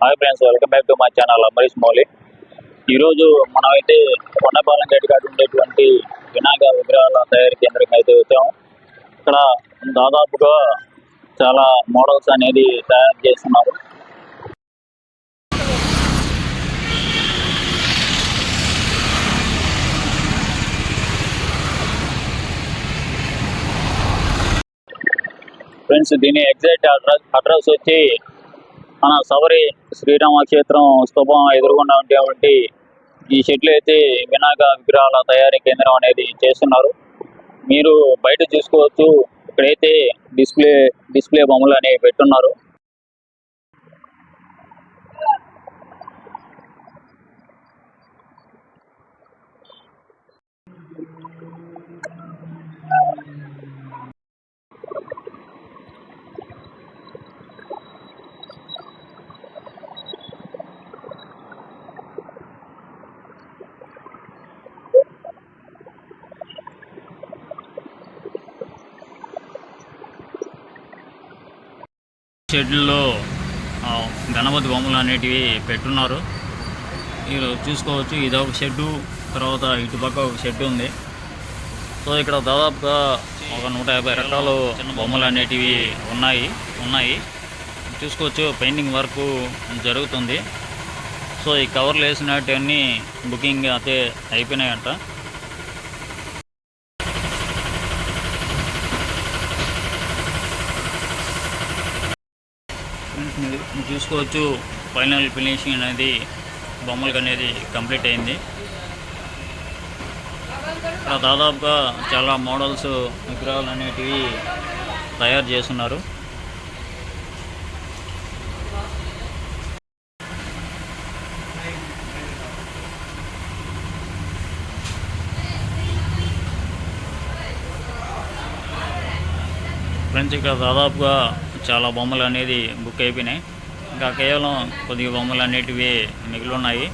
Hi friends welcome back to my channel Amarish Mouli ఈరోజు మనమైతే Kondapalem gate కాడ ఉండేటువంటి వినాయక విగ్రహాల తయారీ కేంద్రం అయితే వచ్చాము ఇక్కడ దాదాపుగా చాలా మోడల్స్ అనేది తయారు చేస్తున్నారు. ఫ్రెండ్స్ దీని ఎగ్జాక్ట్ అడ్రస్ అడ్రస్ వచ్చి మన సవరి శ్రీరామ క్షేత్రం స్తూపం ఎదురుగుండా ఉండేటువంటి ఈ షెడ్లు అయితే వినాయక విగ్రహాల తయారీ కేంద్రం అనేది చేస్తున్నారు. మీరు బయట చూసుకోవచ్చు. ఇక్కడైతే డిస్ప్లే డిస్ప్లే బొమ్మలు అనేవి పెట్టున్నారు. షెడ్లో ఆ, గణపతి బొమ్మలు అనేటివి పెట్టున్నారు. మీరు చూసుకోవచ్చు ఇది ఒక షెడ్డు తర్వాత ఇటుపక్క ఒక షెడ్ ఉంది. సో ఇక్కడ దాదాపుగా ఒక నూట యాభై రకాలు బొమ్మలు అనేటివి ఉన్నాయి ఉన్నాయి. చూసుకోవచ్చు పెయింటింగ్ వర్క్ జరుగుతుంది. సో ఈ కవర్లు వేసినటువన్నీ బుకింగ్ అయితే అయిపోయినాయంట ఫ్రెండ్స్ మీరు మీరు చూసుకోవచ్చు ఫైనల్ ఫినిషింగ్ అనేది బొమ్మలకు అనేది కంప్లీట్ అయింది. ఇక్కడ దాదాపుగా చాలా మోడల్స్ విగ్రహాలు అనేటివి తయారు చేస్తున్నారు. ఫ్రెండ్స్ ఇక్కడ దాదాపుగా చాలా బొమ్మలు అనేది బుక్ అయిపోయినాయి. ఇంకా కేవలం కొద్దిగా బొమ్మలు అనేటివి మిగిలి ఉన్నాయి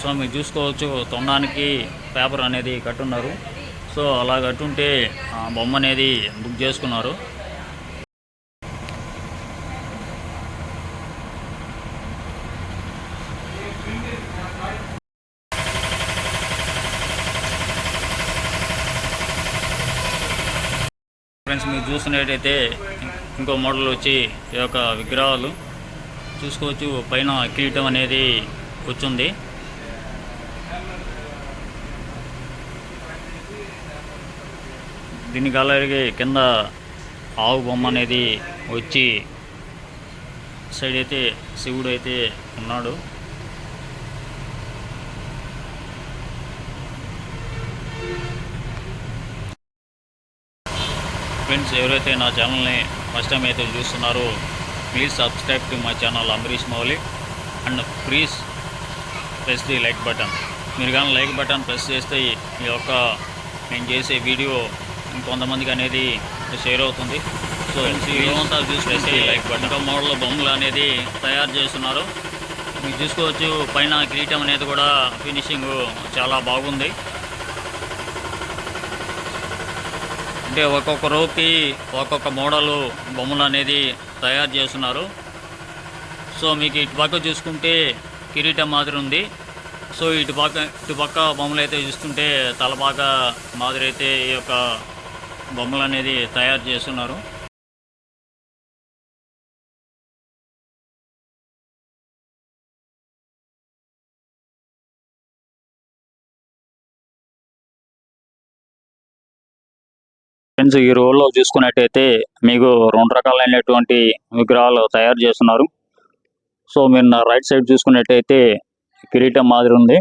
సో మీరు చూసుకోవచ్చు తొండానికి పేపర్ అనేది కట్టున్నారు. సో అలా కట్టుంటే ఆ బొమ్మ అనేది బుక్ చేసుకున్నారు. ఫ్రెండ్స్ మీరు చూసినట్టయితే ఇంకో మోడల్ వచ్చి ఈ యొక్క విగ్రహాలు. చూసుకోవచ్చు పైన కిరీటం అనేది వచ్చింది దీని అలాగే కింద ఆవు బొమ్మ అనేది వచ్చి సైడ్ అయితే శివుడు అయితే ఉన్నాడు. ఫ్రెండ్స్ ఎవరైతే నా ఛానల్ని ఫస్ట్ టైం అయితే చూస్తున్నారో please subscribe to my channel Amarish Mouli and please press the like button. మీరు కానీ లైక్ బటన్ ప్రెస్ చేస్తే ఈ యొక్క నేను చేసే వీడియో ఇంకొంతమందికి అనేది షేర్ అవుతుంది. సో అంతా చూసి లైక్ బటన్. మోడల్ బొమ్మలు అనేది తయారు చేస్తున్నారు. మీరు చూసుకోవచ్చు పైన కిరీటం అనేది కూడా ఫినిషింగ్ చాలా బాగుంది. అంటే ఒక్కొక్క రూపీ ఒక్కొక్క మోడలు బొమ్మలు అనేది తయారు చేస్తున్నారు. సో మీకు ఇటుపక్క చూసుకుంటే కిరీటం మాదిరి ఉంది. సో ఇటుపక్క ఇటుపక్క బొమ్మలు అయితే చూస్తుంటే తలపాక మాదిరి అయితే ఈ యొక్క బొమ్మలు అనేది తయారు చేస్తున్నారు. ఫ్రెండ్స్ ఈ రోల్లో చూసుకున్నట్టయితే మీకు రెండు రకాలైనటువంటి విగ్రహాలు తయారు చేస్తున్నారు. సో మీరు నా రైట్ సైడ్ చూసుకున్నట్టయితే కిరీటం మాదిరి ఉంది.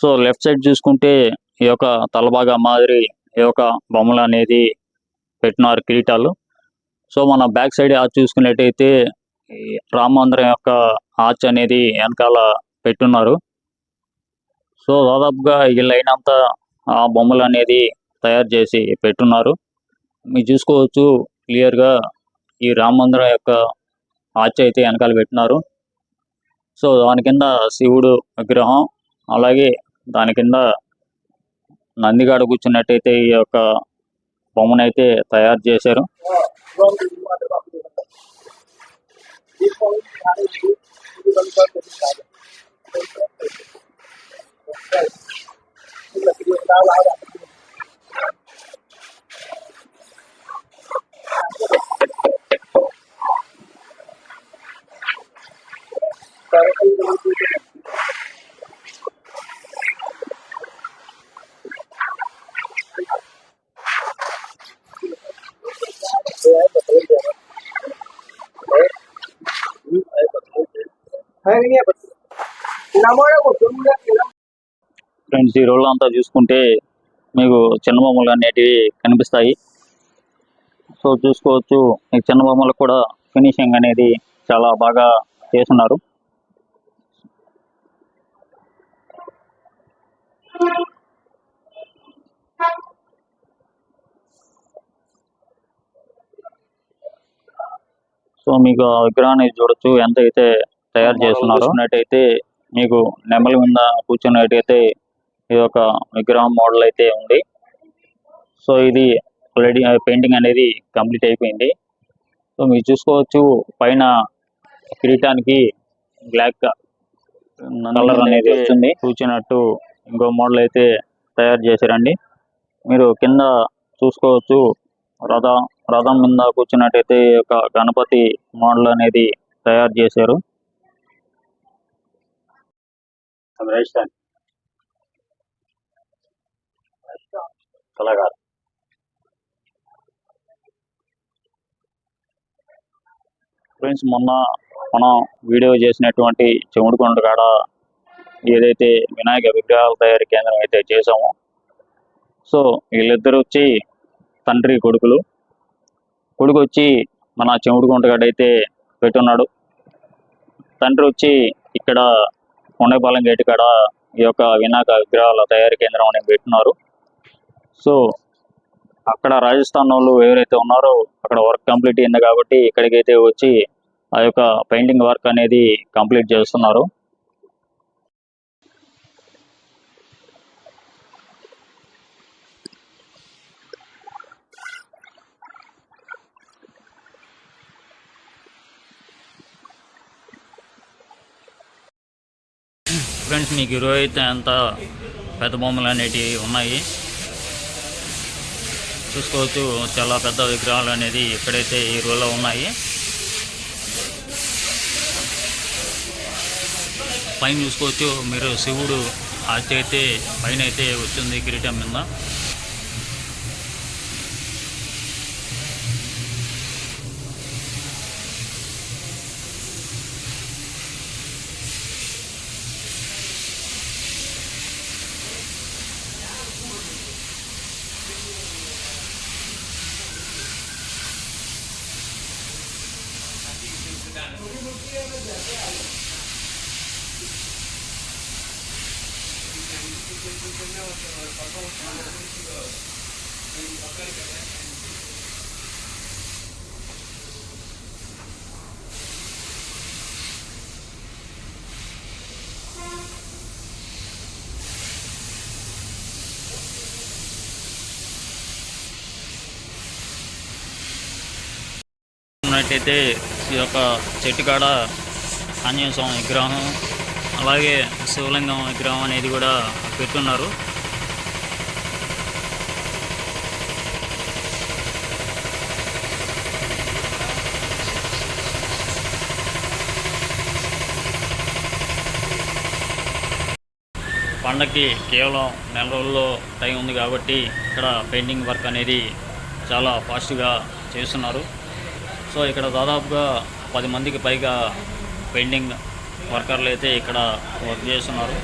సో లెఫ్ట్ సైడ్ చూసుకుంటే ఈ యొక్క తలబాగా మాదిరి ఈ యొక్క బొమ్మలు అనేది పెట్టినారు కిరీటాలు. సో మన బ్యాక్ సైడ్ ఆర్చ్ చూసుకున్నట్టయితే రామమందిరం యొక్క ఆర్చ్ అనేది వెనకాల పెట్టున్నారు. సో దాదాపుగా ఈ లైన్ అంతా ఆ బొమ్మలు అనేది తయారు చేసి పెట్టున్నారు. మీరు చూసుకోవచ్చు క్లియర్గా ఈ రామ మందిరం యొక్క ఆర్చ్ అయితే వెనకాల పెట్టినారు. సో దాని కింద శివుడు విగ్రహం అలాగే దాని కింద నందిగాడ కూర్చున్నట్టయితే ఈ యొక్క బొమ్మనైతే తయారు చేశారు. ఫ్రెండ్స్ ఈ రోజులు అంతా చూసుకుంటే మీకు చిన్న బొమ్మలు అనేటివి కనిపిస్తాయి. సో చూసుకోవచ్చు మీకు చిన్న బొమ్మలకు కూడా ఫినిషింగ్ అనేది చాలా బాగా చేస్తున్నారు. సో మీకు ఆ విగ్రహాన్ని చూడొచ్చు. ఎంత అయితే తయారు చేస్తున్నారో. అయితే మీకు నెమల మీద కూర్చున్నట్టయితే ఇది ఒక విగ్రహం మోడల్ అయితే ఉంది. సో ఇది ఆల్రెడీ పెయింటింగ్ అనేది కంప్లీట్ అయిపోయింది. సో మీరు చూసుకోవచ్చు పైన కిరీటానికి బ్లాక్ కలర్ అనేది వస్తుంది. కూర్చున్నట్టు ఇంకో మోడల్ అయితే తయారు చేశారండి. మీరు కింద చూసుకోవచ్చు రథ రథం మీద కూర్చున్నట్టయితే యొక్క గణపతి మోడల్ అనేది తయారు చేశారు. కళాకారు. ఫ్రెండ్స్ మొన్న మనం వీడియో చేసినటువంటి చెముడుకొండ కాడ ఏదైతే వినాయక విగ్రహాల తయారీ కేంద్రం అయితే చేసామో సో వీళ్ళిద్దరు వచ్చి తండ్రి కొడుకులు కొడుకు వచ్చి మన చెముడుకొండ కాడ అయితే పెట్టున్నాడు. తండ్రి వచ్చి ఇక్కడ కొండపాలెం గేటు కాడ ఈ యొక్క వినాయక విగ్రహాల తయారీ కేంద్రం అనేది పెట్టినారు. సో అక్కడ రాజస్థాన్ వాళ్ళు ఎవరైతే ఉన్నారో అక్కడ వర్క్ కంప్లీట్ అయింది కాబట్టి ఇక్కడికైతే వచ్చి ఆ యొక్క పెయింటింగ్ వర్క్ అనేది కంప్లీట్ చేస్తున్నారు. ఫ్రెండ్స్ మీకు ఇరవై అయితే అంత పెద్ద బొమ్మలు అనేటివి ఉన్నాయి. చూసుకోవచ్చు చాలా పెద్ద విగ్రహాలు అనేది ఇక్కడైతే ఈ రోజులో ఉన్నాయి. పైన చూసుకోవచ్చు మీరు శివుడు ఆర్చి అయితే పైన అయితే వచ్చింది కిరీటం మీద ఉన్నట్టయితే ఈ యొక్క చెట్టు కాడ ఆంజనేయ స్వామి విగ్రహం అలాగే శివలింగం విగ్రహం అనేది కూడా పెట్టున్నారు. పండగకి కేవలం నెల రోజుల్లో టైం ఉంది కాబట్టి ఇక్కడ పెయింటింగ్ వర్క్ అనేది చాలా ఫాస్ట్గా చేస్తున్నారు. సో ఇక్కడ దాదాపుగా పది మందికి పైగా పెయింటింగ్ వర్కర్లు అయితే ఇక్కడ వర్క్ చేస్తున్నారు.